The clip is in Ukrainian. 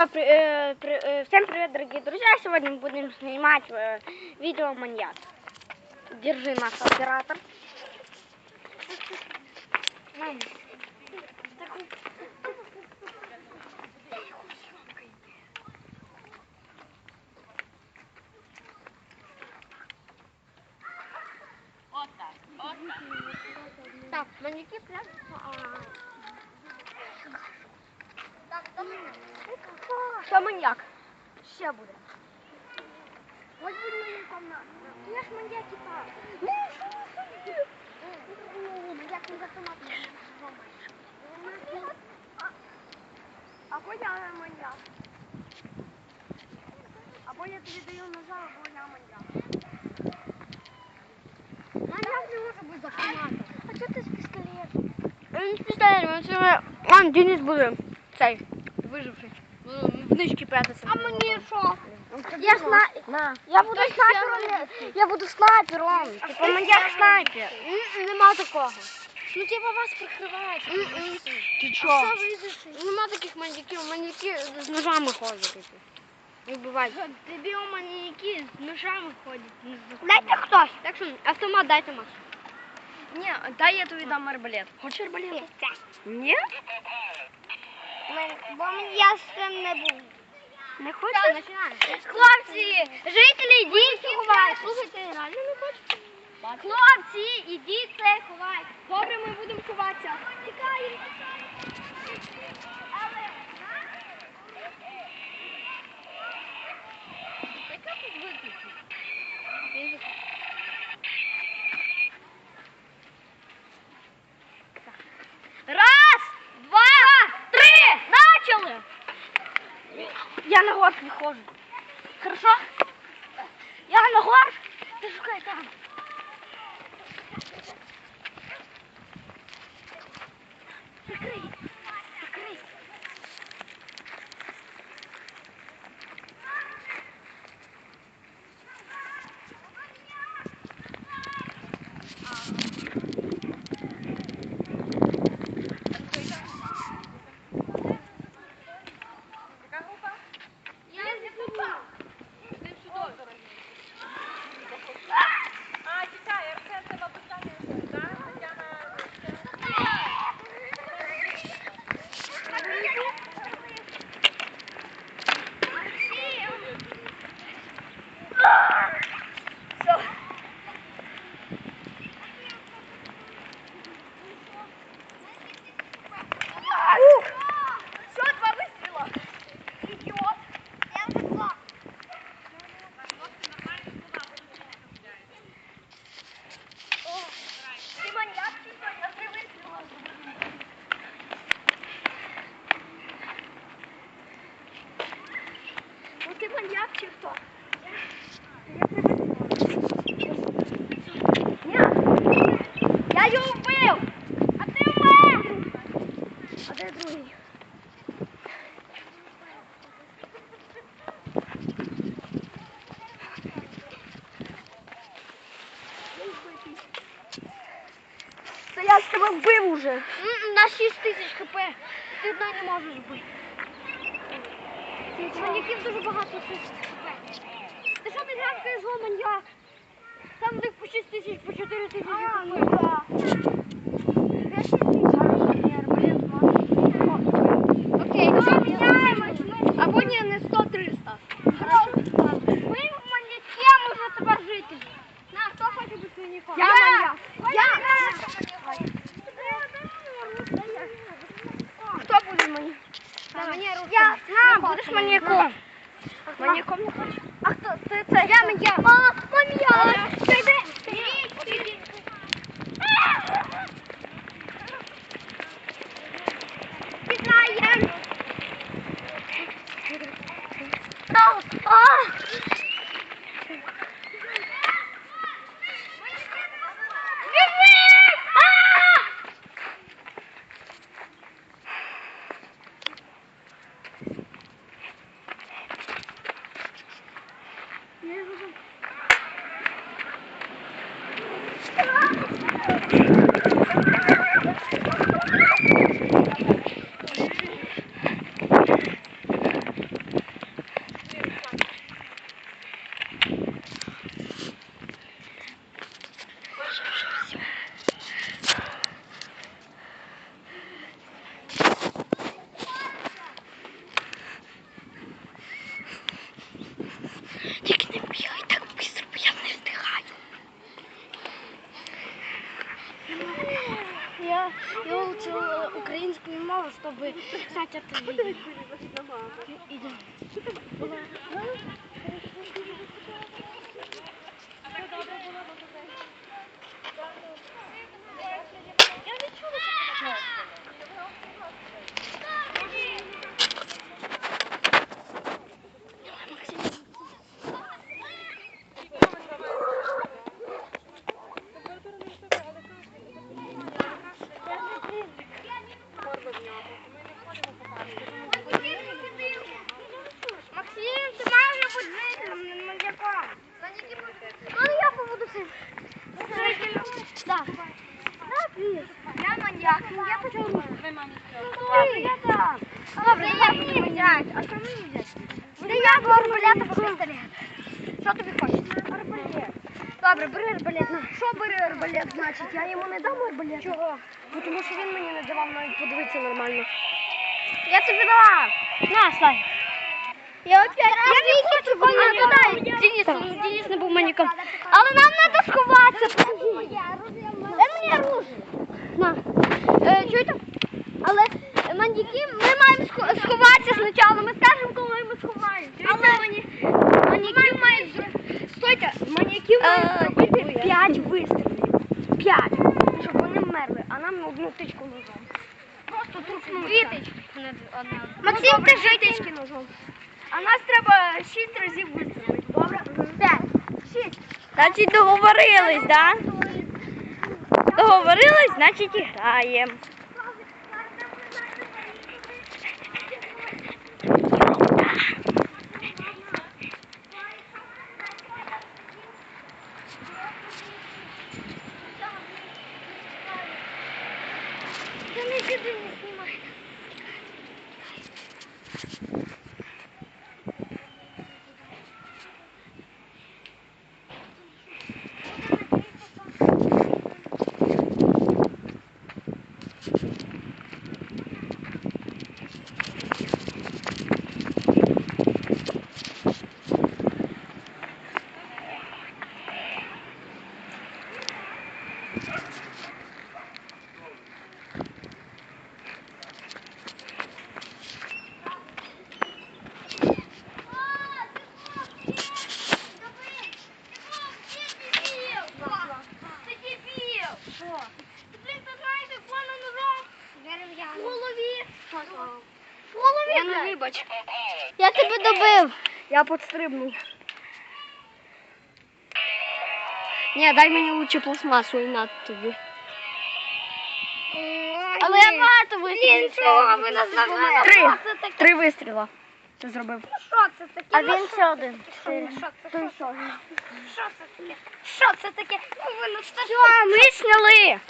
А, э, э, всем привет, дорогие друзья! Сегодня мы будем снимать э, видео маньяк. Держи нас, оператор. Так, маньяки прям... А. Що маньяк? Ще буде. Ось будь маньяком на. Я ж маньяк і так. Ну, Маньяк не з автоматом. Або я маньяк. Або я тобі даю ножа, або я маньяк. Маньяк не може бути з автоматом. А чого ти з пістолетом? Він з пістолетом, він себе... Он, Денис буде цей, виживший. В нички прятатися. А мені що? Я снайпер. Я буду снайпером. Я буду снайпером. Типа маньяк снайпер. Нема такого. Ну типа вас прикривають. Ти чого? Нема таких маньяків. Маньяки з ножами ходять. типу. І вбивають. Тобі у маньяки з ножами ходять. Дайте хтось. Так що автомат дайте Максу. Ні, дай я тобі дам арбалет. Хочеш арбалет? Ні? Бо я з цим не був. Не хочеш? Хлопці, жителі, йдіть ховайте. Слухайте, реально не хочете? Хлопці, ідіть це ховайте. Добре, ми будемо ховатися. Тікаємо. Раз, На. Хорошо? Я на гор, ты шукай там. Закрий, закрий. Я не попав. Ти сюди. А, чекай, це треба поставити, так? Тетяна, Що, два вистріла? Ідіот. Я втекла. О, Ти маньяк чи що? Я три вистріла зробила. Ну Я. Я його вбив! А ти вмер! А де другий? Та я ж тебе вбив уже. На 6 тисяч хп. Ти одна не можеш вбити. Маньяків дуже багато хп. Ти що ти граєш зло маньяк? Там них по 6 тисяч, по 4 тисячі хп. Ну, да. Окей, ну що міняємось? Або ні, не 100-300. Ми в маньяке можна тепер жити. На, хто хоче бути маньяком? Я маньяк. Я! Хто буде маньяком? Я, на, маньяком. Маньяком не хочешь? А хто? Ти це? Я маньяк. Ма, маньяк. выучил украинскую мову, чтобы знать это видео. Я не чула, взять. А що мені взяти? Та я беру арбалет або пістолет. Що тобі хочеться? Арбалет. Добре, бери арбалет. На. Що бери арбалет, значить? Я йому не дам арбалет. Чого? Бо тому що він мені не давав навіть подивитися нормально. Я тобі дала. На, Славик. Я опять я не хочу дай, Денис, ну, Денис не був маніком. Але нам треба сховатися. Дай мені оружие. На. Е, чуєте? Але маньяки, ми маємо сховатися спочатку. Ми скажемо, коли ми сховаємося. Але мані... маньяків мають зробити... Стойте, маньяків мають зробити 5 вистрілів. 5. Щоб вони вмерли, а нам одну тичку ножом. Просто трупнути. Дві тички. Максим, ти житички ножом. А нас треба 6 разів вистрілити. Добре? 5. 6. Значить, договорились, да? Договорились, значить і граємо. Та не сюди не знімай. Ти дебіл! Що? Ти, блін, ти знаєш, як вона ножом в голові. В голові, Ну, блядь. вибач. Я тебе добив. Я підстрибнув. Ні, дай мені лучше пластмасу і на тобі. Але я багато вистрілів. чого ви нас Три. Три вистріла. Ти зробив. Що це таке? А Ну, він ще один. Що це? Що що? Це таке? Що це таке? Ну, ви ну, що ми сняли.